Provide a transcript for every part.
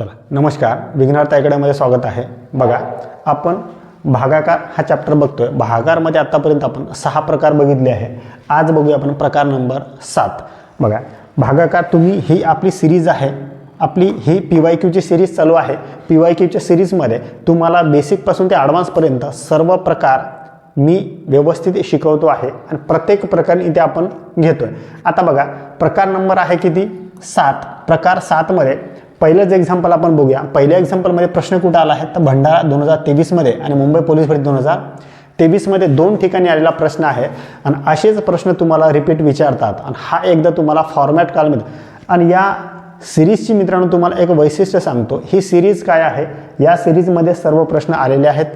चला नमस्कार. विघ्नार्थ अकॅडमीमध्ये स्वागत आहे. बघा आपण भागाकार हा चॅप्टर बघतोय. भागाकारमध्ये आत्तापर्यंत आपण सहा प्रकार बघितले आहे. आज बघूया आपण प्रकार नंबर सात. बघा भागाकार तुम्ही ही आपली सिरीज आहे. आपली ही पी वाय क्यूची सिरीज चालू आहे. पी वाय क्यूच्या सिरीजमध्ये तुम्हाला बेसिकपासून ते ॲडव्हान्सपर्यंत सर्व प्रकार मी व्यवस्थित शिकवतो आहे आणि प्रत्येक प्रकार इथे आपण घेतोय. आता बघा प्रकार नंबर आहे किती? सात. प्रकार सातमध्ये पहिलंच एक्झाम्पल आपण बघूया. पहिल्या एक्झाम्पलमध्ये प्रश्न कुठं आला आहे? तर भंडारा दोन हजार तेवीसमध्ये आणि मुंबई पोलीस भरती दोन हजार तेवीसमध्ये दोन ठिकाणी आलेला प्रश्न आहे. आणि असेच प्रश्न तुम्हाला रिपीट विचारतात. आणि हा एकदा तुम्हाला फॉर्मॅट काल मिळतो आणि या सिरीजची मित्रांनो तुम्हाला एक वैशिष्ट्य सांगतो. ही सिरीज काय आहे? या सिरीजमध्ये सर्व प्रश्न आलेले आहेत.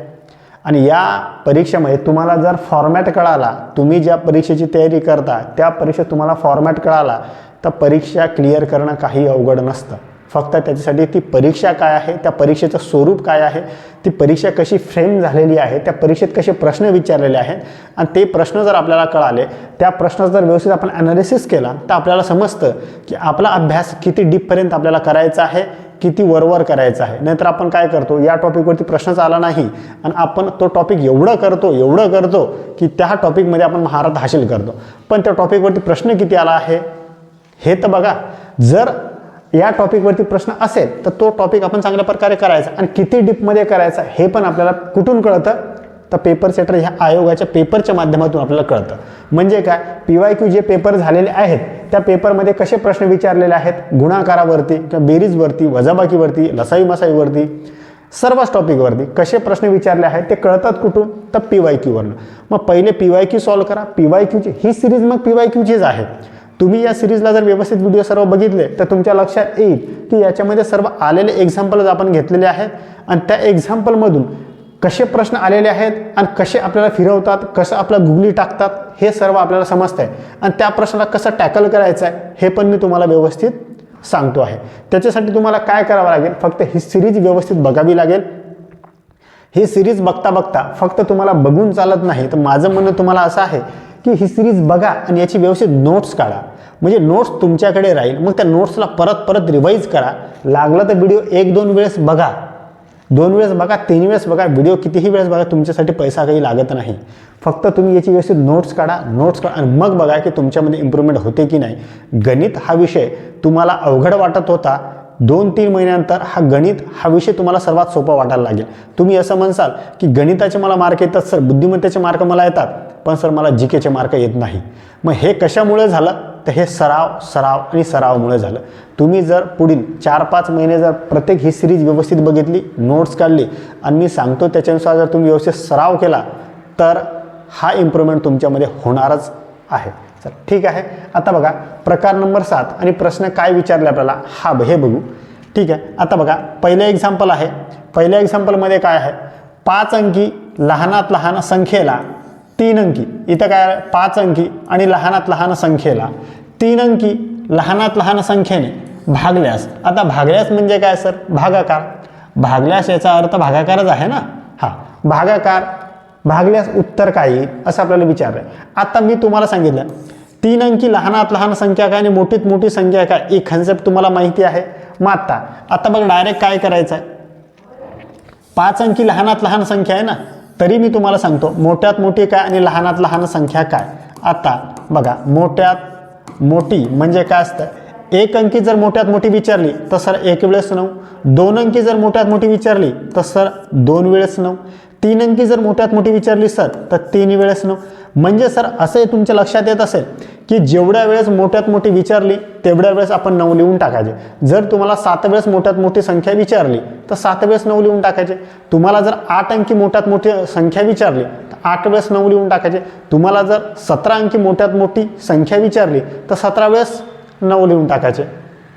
आणि या परीक्षेमध्ये तुम्हाला जर फॉर्मॅट कळाला तुम्ही ज्या परीक्षेची तयारी करता त्या परीक्षेत तुम्हाला फॉर्मॅट कळाला तर परीक्षा क्लिअर करणं काही अवघड नसतं. फक्त त्याच्यासाठी ती परीक्षा काय आहे त्या परीक्षेचं स्वरूप काय आहे ती परीक्षा कशी फ्रेम झालेली आहे त्या परीक्षेत कसे प्रश्न विचारलेले आहेत आणि ते प्रश्न जर आपल्याला कळाले त्या प्रश्नाचं जर व्यवस्थित आपण ॲनालिसिस केला तर आपल्याला समजतं की आपला अभ्यास किती डीपपर्यंत आपल्याला करायचा आहे किती वरवर करायचं आहे. नाहीतर आपण काय करतो या टॉपिकवरती प्रश्नच आला नाही आणि आपण तो टॉपिक एवढं करतो एवढं करतो की त्या टॉपिकमध्ये आपण महारत हासिल करतो. पण त्या टॉपिकवरती प्रश्न किती आला आहे हे तर बघा. जर या टॉपिकवरती प्रश्न असेल तर तो टॉपिक आपण चांगल्या प्रकारे करायचा. आणि किती डीपमध्ये करायचा हे पण आपल्याला कुठून कळतं? तर पेपर सेटर ह्या आयोगाच्या पेपरच्या माध्यमातून आपल्याला कळतं. म्हणजे काय? पी वाय क्यू जे पेपर झालेले आहेत त्या पेपरमध्ये कसे प्रश्न विचारलेले आहेत? गुणाकारावरती किंवा बेरीजवरती वजाबाकीवरती लसाई मसाईवरती सर्वच टॉपिकवरती कसे प्रश्न विचारले आहेत ते कळतात कुठून? तर पी वाय क्यूवरनं मग पहिले पी वाय क्यू सॉल्व करा. पी वाय क्यूची ही सिरीज मग पी वाय क्यूचीच आहे. तुम्ही या सिरीजला जर व्यवस्थित व्हिडिओ सर्व बघितले तर तुमच्या लक्षात येईल की याच्यामध्ये सर्व आलेले एक्झाम्पल्स आपण घेतलेले आहेत. आणि त्या एक्झाम्पलमधून कसे प्रश्न आलेले आहेत आणि कसे आपल्याला फिरवतात कसं आपल्या गुगली टाकतात हे सर्व आपल्याला समजतं आहे आणि त्या प्रश्नाला कसं टॅकल करायचं आहे हे पण मी तुम्हाला व्यवस्थित सांगतो आहे. त्याच्यासाठी तुम्हाला काय करावं लागेल? फक्त ही सिरीज व्यवस्थित बघावी लागेल. ही सिरीज बघता बघता फक्त तुम्हाला बघून चालत नाही. तर माझं म्हणणं तुम्हाला असं आहे की ही सिरीज बघा आणि याची व्यवस्थित नोट्स काढा. म्हणजे नोट्स तुमच्याकडे राहील. मग त्या नोट्सला परत परत रिवाईज करा. लागलं तर व्हिडिओ एक दोन वेळेस बघा. दोन वेळेस बघा तीन वेळेस बघा. व्हिडिओ कितीही वेळेस बघा तुमच्यासाठी पैसा काही लागत नाही. फक्त तुम्ही याची व्यवस्थित नोट्स काढा. नोट्स काढा आणि मग बघा की तुमच्यामध्ये इम्प्रूव्हमेंट होते की नाही. गणित हा विषय तुम्हाला अवघड वाटत होता. दोन तीन महिन्यानंतर हा गणित हा विषय तुम्हाला सर्वात सोपा वाटायला लागेल. तुम्ही असं म्हणसाल की गणिताचे मला मार्क येतात सर बुद्धिमत्तेचे मार्क मला येतात. पण सर मला जी केचे मार्क येत नाही. मग हे कशामुळे झालं? तर हे सराव सराव आणि सरावमुळे झालं. तुम्ही जर पुढील चार पाच महिने जर प्रत्येक ही सिरीज व्यवस्थित बघितली नोट्स काढली आणि मी सांगतो त्याच्यानुसार जर तुम्ही व्यवस्थित सराव केला तर हा इम्प्रूव्हमेंट तुमच्यामध्ये होणारच आहे. चल ठीक आहे. आता बघा प्रकार नंबर सात आणि प्रश्न काय विचारले आपल्याला हा हे बघू. ठीक आहे. आता बघा पहिलं एक्झाम्पल आहे. पहिल्या एक्झाम्पलमध्ये काय आहे? पाच अंकी लहानात लहान संख्येला तीन अंकी. इथं काय पाच अंकी आणि लहानात लहान संख्येला. तीन अंकी लहानात लहान संख्येने भागल्यास. आता भागल्यास म्हणजे काय सर? भागाकार. भागल्यास याचा अर्थ भागाकारच आहे ना? हा. भागाकार भागल्यास उत्तर काय येईल असं आपल्याला विचारलं आता मी तुम्हाला सांगितलं तीन अंकी लहानात लहान संख्या काय आणि मोठीत मोठी संख्या काय? ही कन्सेप्ट तुम्हाला माहिती आहे. मग आता आता बघ डायरेक्ट काय करायचं आहे पाच अंकी लहानात लहान संख्या आहे ना? तरी मी तुम्हाला सांगतो मोठ्यात मोठी काय आणि लहानात लहान संख्या काय? आता बघा मोठ्यात मोठी म्हणजे काय असतं? एक अंकी जर मोठ्यात मोठी विचारली तर सर एक वेळेस नऊ. दोन अंकी जर मोठ्यात मोठी विचारली तर सर दोन वेळेस नऊ. तीन अंकी जर मोठ्यात मोठी विचारली सर तर तीन वेळेस नऊ. म्हणजे सर असं तुमच्या लक्षात येत असेल की जेवढ्या वेळेस मोठ्यात मोठी विचारली तेवढ्या वेळेस आपण नऊ लिहून टाकायचे. जर तुम्हाला सात वेळेस मोठ्यात मोठी संख्या विचारली तर सात वेळेस नऊ लिहून टाकायचे. तुम्हाला जर आठ अंकी मोठ्यात मोठी संख्या विचारली तर आठ वेळेस नऊ लिहून टाकायचे. तुम्हाला जर सतरा अंकी मोठ्यात मोठी संख्या विचारली तर सतरा वेळेस नऊ लिहून टाकायचे.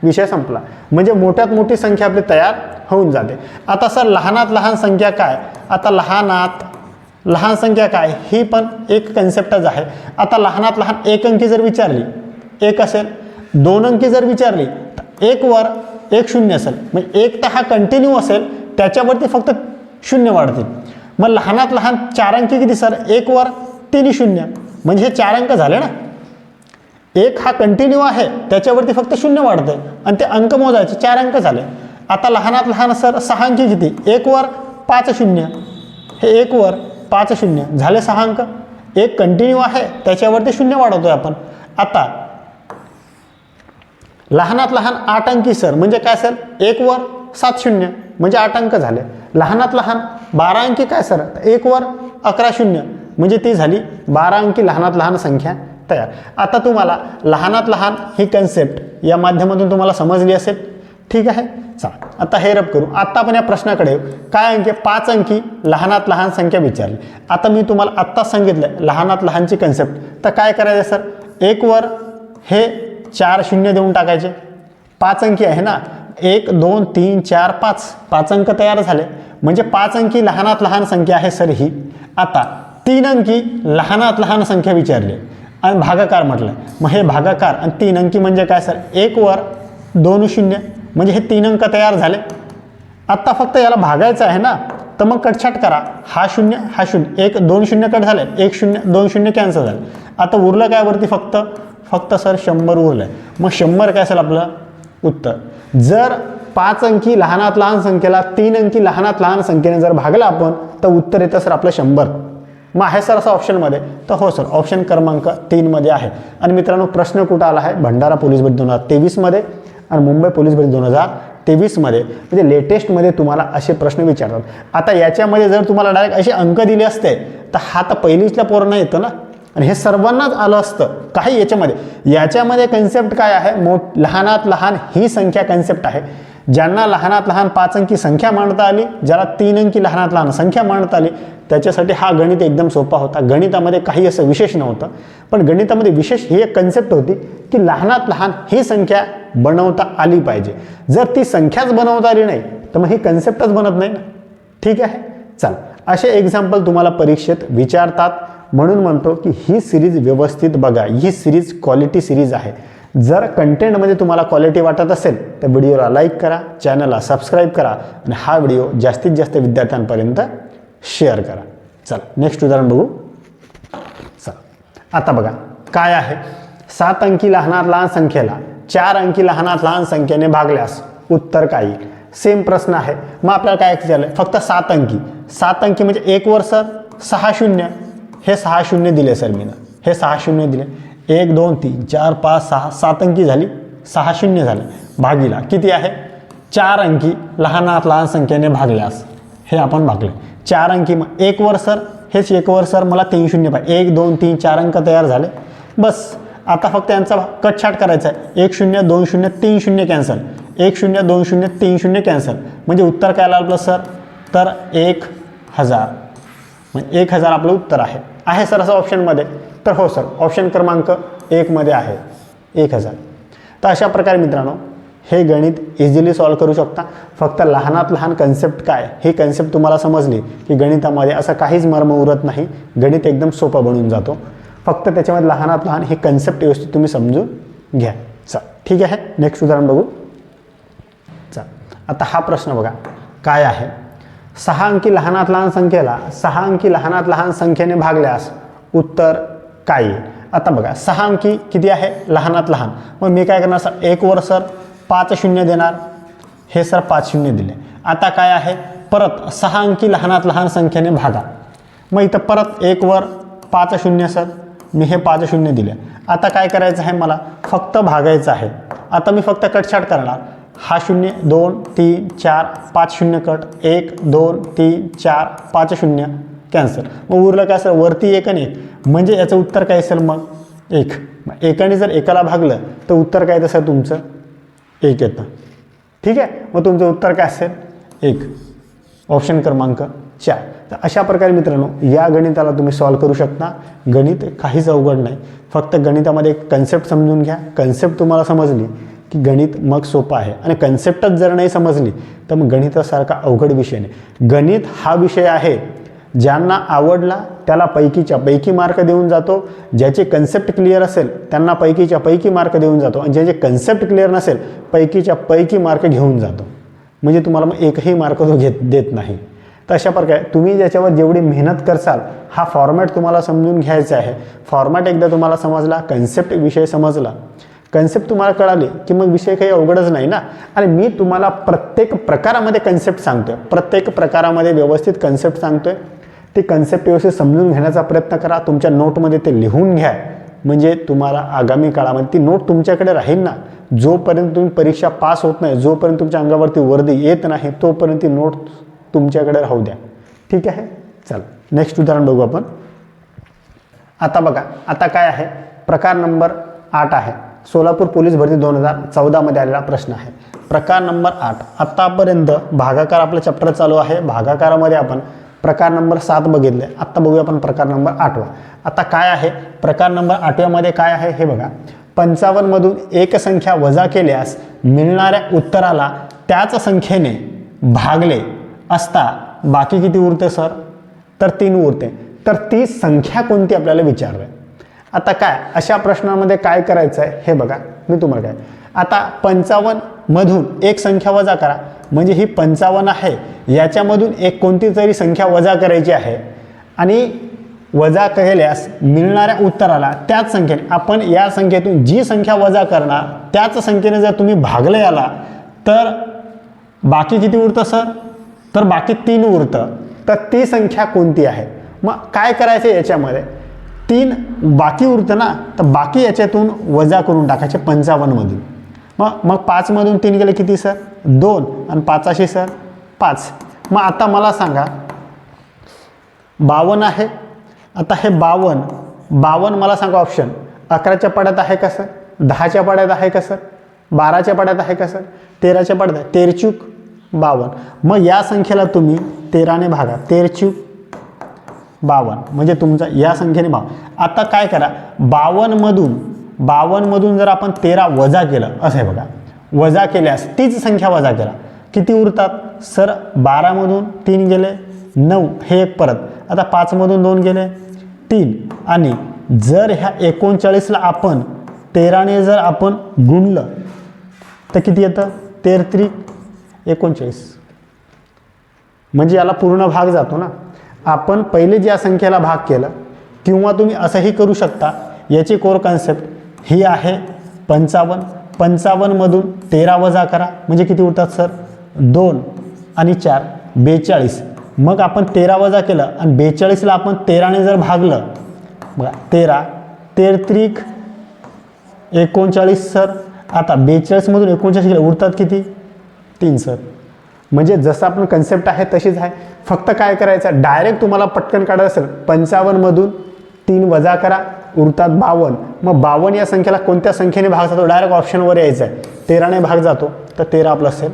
विषय संपला. म्हणजे मोठ्यात मोठी संख्या आपली तयार होऊन जाते. आता सर लहानात लहान संख्या काय? आता लहानात लहान संख्या काय? ही पण एक कन्सेप्टच आहे. आता लहानात लहान एक अंकी जर विचारली एक असेल दोन अंकी जर विचारली तर एक वर एक शून्य असेल. म्हणजे एक तर हा कंटिन्यू असेल त्याच्यावरती फक्त शून्य वाढतील. मग लहानात लहान चार अंकी किती सर? एक वर तीन शून्य. म्हणजे हे चार अंक झाले ना? एक हा कंटिन्यू आहे त्याच्यावरती फक्त शून्य वाढते आणि ते अंक मोजायचे चार अंक झाले. आता लहानात लहान सर सहा अंकी किती? एक वर पाच शून्य. हे एक वर पाच शून्य. झाले सहा अंक. एक कंटिन्यू आहे त्याच्यावरती शून्य वाढवतोय आपण. आता लहानात लहान आठ अंकी सर. म्हणजे काय सर? एक वर सात शून्य. म्हणजे आठ अंक झाले. लहानात लहान बारा अंकी काय सर? एक वर अकरा शून्य. म्हणजे ती झाली बारा अंकी लहानात लहान संख्या तयार. आता तुम्हाला लहानात लहान ही कन्सेप्ट या माध्यमातून तुम्हाला समजली असेल. ठीक आहे? चला आता हे रब करू. आता आपण या प्रश्नाकडे काय अंकी म्हणजे पाच अंकी लहानात लहान संख्या विचारली. आता मी तुम्हाला आत्ताच सांगितलं लहानात लहानची कन्सेप्ट तर काय करायचं सर? एक वर हे चार शून्य देऊन टाकायचे. पाच अंकी आहे ना? एक दोन तीन चार पाच. पाच अंक तयार झाले. म्हणजे पाच अंकी लहानात लहान संख्या आहे सर ही. आता तीन अंकी लहानात लहान संख्या विचारली. आणि भागाकार म्हटलं. मग हे भागाकार आणि तीन अंकी म्हणजे काय सर? एक वर दोन शून्य. म्हणजे हे तीन अंक तयार झाले. आत्ता फक्त याला भागायचं आहे ना तर मग कटछाट करा. हा शून्य हा शून्य. एक दोन शून्य कट झाले. एक शून्य दोन शून्य कॅन्सल झाले. आता उरलं काय वरती फक्त? फक्त सर शंभर उरलं. आहे मग शंभर काय असेल आपलं? उत्तर. जर पाच अंकी लहानात लहान संख्येला तीन अंकी लहानात लहान संख्येने जर भागला आपण तर उत्तर येतं सर आपलं शंभर. मग आहे सर असं ऑप्शनमध्ये तर हो सर ऑप्शन क्रमांक तीनमध्ये आहे. आणि मित्रांनो प्रश्न कुठं आला आहे? भंडारा पोलीस भरती दोन हजार तेवीसमध्ये आणि मुंबई पोलीस भरती दोन हजार तेवीसमध्ये म्हणजे लेटेस्टमध्ये तुम्हाला असे प्रश्न विचारतात. आता याच्यामध्ये जर तुम्हाला डायरेक्ट असे अंक दिले असते तर हा तर पहिलीचला पोरांना येतं ना? आणि हे सर्वांनाच आलं असतं काही याच्यामध्ये. याच्यामध्ये कन्सेप्ट काय आहे? मोठ लहानात लहान ही संख्या कन्सेप्ट आहे. ज्यांना लहानात लहान पाच अंकी संख्या मांडता आली ज्याला तीन अंकी लहानात लहान संख्या मांडता आली त्याच्यासाठी हा गणित एकदम सोपा होता. गणितामध्ये काही असं विशेष नव्हतं पण गणितामध्ये विशेष ही एक कन्सेप्ट होती की लहानात लहान ही संख्या बनवता आली पाहिजे. जर ती संख्याच बनवता आली नाही तर मग ही कन्सेप्टच बनत नाही ना. ठीक आहे? चल. असे एक्झाम्पल तुम्हाला परीक्षेत विचारतात. म्हणून म्हणतो की ही सिरीज व्यवस्थित बघा. ही सिरीज क्वालिटी सिरीज आहे. जर कंटेंटमध्ये तुम्हाला क्वालिटी वाटत असेल तर व्हिडिओला लाईक करा चॅनलला सबस्क्राईब करा आणि हा व्हिडिओ जास्तीत जास्त विद्यार्थ्यांपर्यंत शेअर करा. चला नेक्स्ट उदाहरण बघू. चला आता बघा काय आहे? सात अंकी लहानात लहान संख्येला चार अंकी लहानात लहान संख्येने भागल्यास उत्तर काय येईल? सेम प्रश्न आहे. मग आपल्याला काय झालं फक्त सात अंकी. सात अंकी म्हणजे एक वर सर सहा शून्य. हे सहा शून्य दिले सर मीनं. हे सहा शून्य दिले. एक दोन तीन चार पाच सहा सात अंकी झाली. सहा शून्य झाले. भागीला किती आहे? चार अंकी लहानात लहान संख्येने भागल्यास. हे आपण भागले चार अंकी मग एक वर सर हेच एक वर सर मला तीन शून्य पाहिजे एक दोन तीन चार अंक तयार झाले. बस. आता फक्त यांचा कटछाट करायचा आहे एक शून्य दोन शून्य तीन शून्य कॅन्सल. एक शून्य दोन शून्य तीन शून्य कॅन्सल. म्हणजे उत्तर काय आलं आपलं सर? तर एक हजार. म्हणजे एक हजार आपलं उत्तर आहे. आहे सर असं ऑप्शनमध्ये तर हो सर ऑप्शन क्रमांक एकमध्ये आहे. एक हजार. तर अशा प्रकारे मित्रांनो हे गणित इझिली सॉल्व करू शकता. फक्त लहानात लहान कन्सेप्ट काय? ही कन्सेप्ट तुम्हाला समजली की गणितामध्ये असं काहीच मर्म उरत नाही. गणित एकदम सोपं बनून जातो. फक्त त्याच्यामध्ये लहानात लहान हे कन्सेप्ट व्यवस्थित तुम्ही समजून घ्या. चल ठीक आहे? नेक्स्ट उदाहरण बघू. चल आता हा प्रश्न बघा. काय आहे? सहा अंकी लहानात लहान संख्येला सहा अंकी लहानात लहान संख्येने भागल्यास उत्तर काय? येईल आता बघा सहा अंकी किती आहे? लहानात लहान. मग मी काय करणार सर? एक वर सर पाच शून्य देणार. हे सर पाच शून्य दिले. आता काय आहे? परत सहा अंकी लहानात लहान संख्येने भागा. मग इथं परत एक वर पाच शून्य सर. मी हे पाच शून्य दिले. आता काय करायचं आहे मला? फक्त भागायचं आहे. आता मी फक्त कटछाट करणार. हा शून्य दोन तीन चार पाच शून्य कट. एक दोन तीन चार पाच शून्य. कॅन्सर मग उरलं काय सर वरती एक आणि एक. म्हणजे याचं उत्तर काय असेल मग? एक. मग एकाने जर एकाला भागलं तर उत्तर काय तसं तुमचं? एक येतं. ठीक आहे? मग तुमचं उत्तर काय असेल? एक. ऑप्शन क्रमांक चार. तर अशा प्रकारे मित्रांनो या गणिताला तुम्ही सॉल्व करू शकता. गणित काहीच अवघड नाही. फक्त गणितामध्ये एक कन्सेप्ट समजून घ्या. कन्सेप्ट तुम्हाला समजली की गणित मग सोपं आहे. आणि कन्सेप्टच जर नाही समजली तर मग गणितासारखा अवघड विषय नाही. गणित हा विषय आहे ज्यांना आवडला त्याला पैकीच्या पैकी मार्क देऊन जातो. ज्याचे कन्सेप्ट क्लिअर असेल त्यांना पैकीच्या पैकी मार्क देऊन जातो. आणि ज्याचे कन्सेप्ट क्लिअर नसेल पैकीच्या पैकी मार्क घेऊन जातो. म्हणजे तुम्हाला मग एकही मार्क तो घेत देत नाही. तर अशा प्रकारे तुम्ही ज्याच्यावर जेवढी मेहनत करसाल हा फॉर्मॅट तुम्हाला समजून घ्यायचा आहे. फॉर्मॅट एकदा तुम्हाला समजला कन्सेप्ट विषय समजला. कन्सेप्ट तुम्हाला कळाली की मग विषय काही अवघडच नाही ना? आणि मी तुम्हाला प्रत्येक प्रकारामध्ये कन्सेप्ट सांगतोय. प्रत्येक प्रकारामध्ये व्यवस्थित कन्सेप्ट सांगतोय. ते कन्सेप्ट व्यवस्थित समजून घेण्याचा प्रयत्न करा. तुमच्या नोटमध्ये ते लिहून घ्या. म्हणजे तुम्हाला आगामी काळामध्ये ती नोट तुमच्याकडे राहील ना. जोपर्यंत तुम्ही परीक्षा पास होत नाही जोपर्यंत तुमच्या अंगावरती वर्दी येत नाही तोपर्यंत ती नोट तुमच्याकडे राहू द्या. ठीक आहे? चल. नेक्स्ट उदाहरण बघू आपण. आता बघा. आता काय आहे? प्रकार नंबर आठ आहे. सोलापूर पोलीस भरती दोन हजार चौदामध्ये आलेला प्रश्न आहे. प्रकार नंबर आठ. आत्तापर्यंत भागाकार आपलं चॅप्टर चालू आहे. भागाकारामध्ये आपण प्रकार नंबर सात बघितले. आत्ता बघूया आपण प्रकार नंबर आठवा. आता काय आहे? प्रकार नंबर आठव्यामध्ये काय आहे? हे बघा. पंचावन्नमधून एक संख्या वजा केल्यास मिळणाऱ्या उत्तराला त्याच संख्येने भागले असता बाकी किती उरते सर? तर तीन उरते. तर ती संख्या कोणती आपल्याला विचारलं आता काय? अशा प्रश्नामध्ये काय करायचं आहे हे बघा. मी तुम्हाला काय? आता पंचावन्नमधून एक संख्या वजा करा. म्हणजे ही पंचावन्न आहे. याच्यामधून एक कोणती तरी संख्या वजा करायची आहे. आणि वजा केल्यास मिळणाऱ्या उत्तराला त्याच संख्येने आपण या संख्येतून जी संख्या वजा करणार त्याच संख्येने जर तुम्ही भागलं याला तर बाकी किती उरतं सर? तर बाकी तीन उरतं. तर ती संख्या कोणती आहे? मग काय करायचं याच्यामध्ये? तीन बाकी उरतं ना तर बाकी याच्यातून वजा करून टाकायचे पंचावन्नमधून. मग मग पाचमधून तीन गेले किती सर? दोन. आणि पाचाशे सर? पाच. मग आता मला सांगा बावन्न आहे. आता हे बावन्न बावन्न मला सांगा ऑप्शन अकराच्या पाड्यात आहे का सर? दहाच्या पाड्यात आहे का सर? बाराच्या पाड्यात आहे का सर? तेराच्या पाड्यात आहे. तेरचूक बावन्न मग या संख्येला तुम्ही तेराने भागा. तेरचूक बावन्न म्हणजे तुमचा या संख्येने भाव आता काय करा बावन्नमधून बावन्नमधून जर आपण तेरा वजा केलं असं आहे बघा. वजा केल्यास तीच संख्या वजा केला किती उरतात? सर बारामधून तीन गेले नऊ हे एक परत. आता पाचमधून दोन गेले तीन. आणि जर ह्या एकोणचाळीसला आपण तेराने जर आपण गुणलं तर किती येतं? तेर त्रिक एकोणचाळीस. म्हणजे याला पूर्ण भाग जातो ना. आपण पहिले ज्या संख्येला भाग केला किंवा तुम्ही असंही करू शकता याची कोर कन्सेप्ट ही आहे पंचावन्न. पंचावन्नमधून तेरा वजा करा. म्हणजे किती उरतात सर? दोन. आणि चार बेचाळीस. मग आपण तेरा वजा केलं आणि बेचाळीसला आपण तेराने जर भागलं बघा तेरा तेर त्रिक एकोणचाळीस सर आता बेचाळीसमधून एकोणचाळीस गेलं उरतात किती? तीन सर म्हणजे जसं आपण कन्सेप्ट आहे तशीच आहे. फक्त काय करायचं? डायरेक्ट तुम्हाला पटकन काढायचं असेल पंचावन्नमधून तीन वजा करा उरतात बावन्न. मग बावन्न या संख्येला कोणत्या संख्येने भाग जातो? डायरेक्ट ऑप्शनवर यायचं आहे तेराने भाग जातो तर तेरा आपलं असेल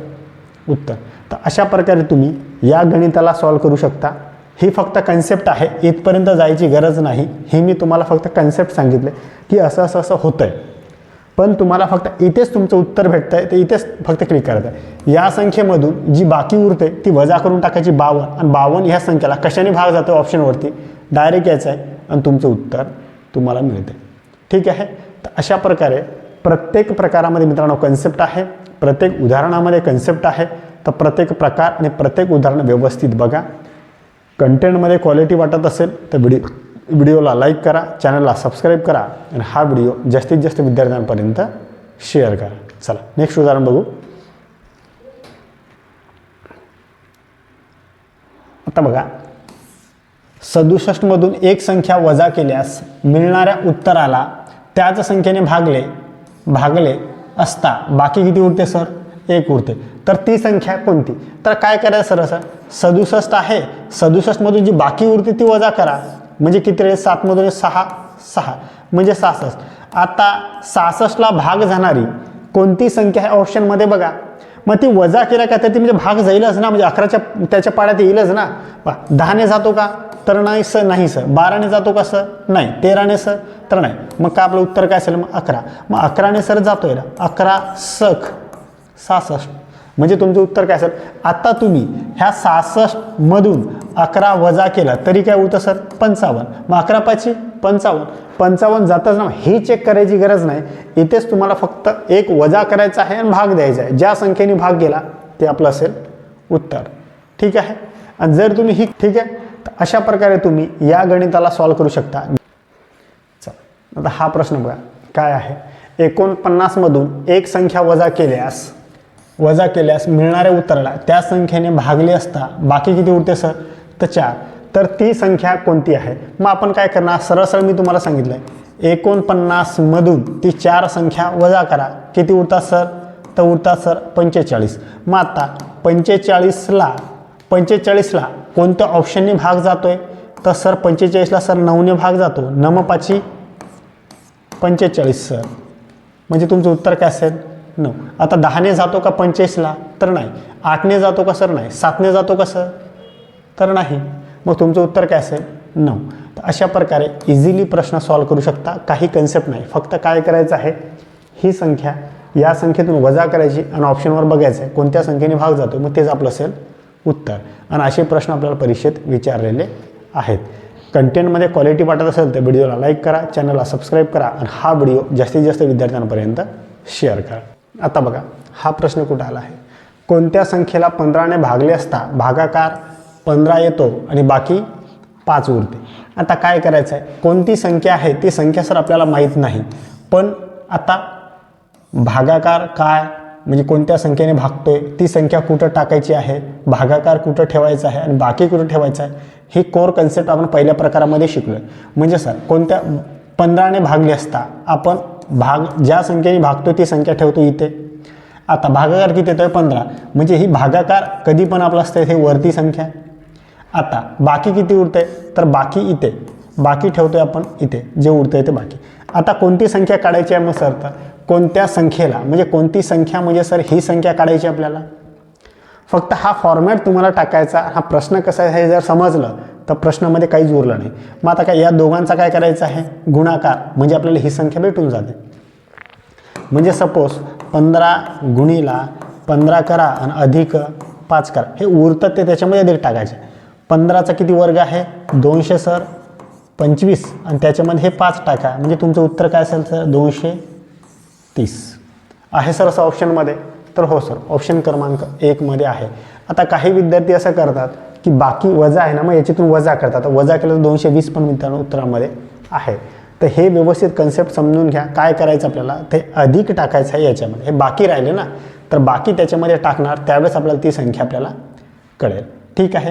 उत्तर. तर अशा प्रकारे तुम्ही या गणिताला सॉल्व करू शकता. ही फक्त कन्सेप्ट आहे. इथपर्यंत जायची गरज नाही. हे मी तुम्हाला फक्त कन्सेप्ट सांगितले की असं असं असं होतं आहे पण तुम्हाला फक्त इथेच तुमचं उत्तर भेटतं आहे ते इथेच फक्त क्लिक करत आहे. या संख्येमधून जी बाकी उरते ती वजा करून टाकायची बावन्न आणि बावन्न ह्या संख्येला कशाने भाग जातो ऑप्शनवरती डायरेक्ट यायचं आहे. आणि तुमचं उत्तर तुम्हाला मिळते ठीक आहे? तर अशा प्रकारे प्रत्येक प्रकारामध्ये मित्रांनो कन्सेप्ट आहे. प्रत्येक उदाहरणामध्ये कन्सेप्ट आहे. तर प्रत्येक प्रकार आणि प्रत्येक उदाहरण व्यवस्थित बघा. कंटेंटमध्ये क्वालिटी वाटत असेल तर व्हिडिओ व्हिडिओला लाईक करा चॅनलला सबस्क्राईब करा आणि हा व्हिडिओ जास्तीत जास्त विद्यार्थ्यांपर्यंत शेअर करा. चला नेक्स्ट उदाहरण बघू. आता बघा. सदुसष्टमधून एक संख्या वजा केल्यास मिळणाऱ्या उत्तराला त्याच संख्येने भागले भागले असता बाकी किती उरते सर? एक उरते तर ती संख्या कोणती? तर काय करायचं सर असं सदुसष्ट आहे. सदुसष्टमधून जी बाकी उरते ती वजा करा. म्हणजे किती रे सातमधून सहा सहा. म्हणजे सहासष्ट. आता सहासष्टला भाग जाणारी कोणती संख्या आहे ऑप्शनमध्ये बघा. मग ती वजा केल्या का तर ती म्हणजे भाग जाईलच ना. म्हणजे अकराच्या त्याच्या पाड्यात येईलच ना. पा दहाने जातो का? तर नाही सर नाही सर बाराने जातो का सर नाही. तेराने सर तर नाही. मग का आपलं उत्तर काय असेल? मग अकरा. मग अकराने सर जातोय ना. अकरा सख. सहासष्ट. म्हणजे तुमचं उत्तर काय सर आत्ता तुम्ही ह्या सहासष्टमधून अकरा वजा केला तरी काय होतं सर? पंचावन्न. मग अकरा पाचशे? पंचावन्न. पंचावन्न जातच ना ही चेक करायची गरज नाही. इथेच तुम्हाला फक्त एक वजा करायचा आहे आणि भाग द्यायचा आहे. ज्या संख्येने भाग गेला ते आपलं असेल उत्तर. ठीक आहे? आणि जर तुम्ही ही ठीक आहे? तर अशा प्रकारे तुम्ही या गणिताला सॉल्व करू शकता. चल आता हा प्रश्न बघा. काय आहे? एकोणपन्नासमधून एक संख्या वजा केल्यास वजा केल्यास मिळणाऱ्या उत्तराला त्या संख्येने भागले असता बाकी किती उरते सर? तर चार. तर ती संख्या कोणती आहे? मग आपण काय करणार? सरळ सरळ मी तुम्हाला सांगितलं आहे एकोणपन्नासमधून ती चार संख्या वजा करा. किती उरतात सर? तर उरतात सर पंचेचाळीस. मग आता पंचेचाळीसला पंचेचाळीसला कोणत्या ऑप्शनने भाग जातो आहे तर सर पंचेचाळीसला सर नऊने भाग जातो. नमपाची पंचेचाळीस सर. म्हणजे तुमचं उत्तर काय असेल? नऊ. आता दहाने जातो का पंचेचाळीसला तर नाही. आठने जातो का सर नाही? सातने जातो का सर? तर नाही. मग तुमचं उत्तर काय असेल? नऊ. तर अशा प्रकारे इझिली प्रश्न सॉल्व करू शकता. काही कन्सेप्ट नाही. फक्त काय करायचं आहे? ही संख्या या संख्येतून वजा करायची आणि ऑप्शनवर बघायचं आहे. कोणत्या संख्येने भाग जातो मग तेच आपलं असेल उत्तर. आणि असे प्रश्न आपल्याला परीक्षेत विचारलेले आहेत. कंटेंटमध्ये क्वालिटी वाटत असेल तर व्हिडिओला लाईक करा. चॅनलला सबस्क्राईब करा. आणि हा व्हिडिओ जास्तीत जास्त विद्यार्थ्यांपर्यंत शेअर करा. आता बघा हा प्रश्न कुठं आला आहे? कोणत्या संख्येला पंधराने भागले असता भागाकार पंधरा येतो आणि बाकी पाच उरते? आता काय करायचं आहे कोणती संख्या आहे? ती संख्या सर आपल्याला माहीत नाही. पण आता भागाकार काय? म्हणजे कोणत्या संख्येने भागतोय? ती संख्या कुठं टाकायची आहे? भागाकार कुठं ठेवायचा आहे? आणि बाकी कुठं ठेवायचं आहे? ही कोर कन्सेप्ट आपण पहिल्या प्रकारामध्ये शिकलो म्हणजे सर कोणत्या पंधराने भागले असता आपण भाग ज्या संख्येने भागतो ती संख्या ठेवतो इथे. आता भागाकार किती येतो आहे पंधरा. म्हणजे ही भागाकार कधी पण आपलं असतं हे वरती संख्या. आता बाकी किती उरते तर बाकी इथे. बाकी ठेवतो आहे आपण इथे. जे उरतंय ते बाकी. आता कोणती संख्या काढायची आहे मग सर? तर कोणत्या संख्येला? म्हणजे कोणती संख्या म्हणजे सर ही संख्या काढायची आपल्याला? फक्त हा फॉर्मॅट तुम्हाला टाकायचा. हा प्रश्न कसा आहे हे जर समजलं तर प्रश्नामध्ये काहीच उरलं नाही. मग आता काय या दोघांचा काय करायचं आहे? गुणाकार म्हणजे आपल्याला ही संख्या भेटून जाते. म्हणजे सपोज पंधरा गुणीला पंधरा करा आणि अधिक पाच करा. हे उरतं ते त्याच्यामध्ये अधिक टाकायचे. पंधराचा किती वर्ग आहे? दोनशे सर पंचवीस. आणि त्याच्यामध्ये हे पाच टाका. म्हणजे तुमचं उत्तर काय असेल सर? दोनशे तीस. आहे सर असं ऑप्शनमध्ये तर हो सर ऑप्शन क्रमांक एकमध्ये आहे. आता काही विद्यार्थी असं करतात की बाकी वजा आहे ना मग याच्यातून वजा करतात. वजा केलं तर दोनशे वीस पण मित्रांनो उत्तरामध्ये आहे. तर हे व्यवस्थित कन्सेप्ट समजून घ्या. काय करायचं आपल्याला? ते अधिक टाकायचं आहे याच्यामध्ये. हे बाकी राहिले ना तर बाकी त्याच्यामध्ये टाकणार त्यावेळेस आपल्याला ती संख्या आपल्याला कळेल. ठीक आहे?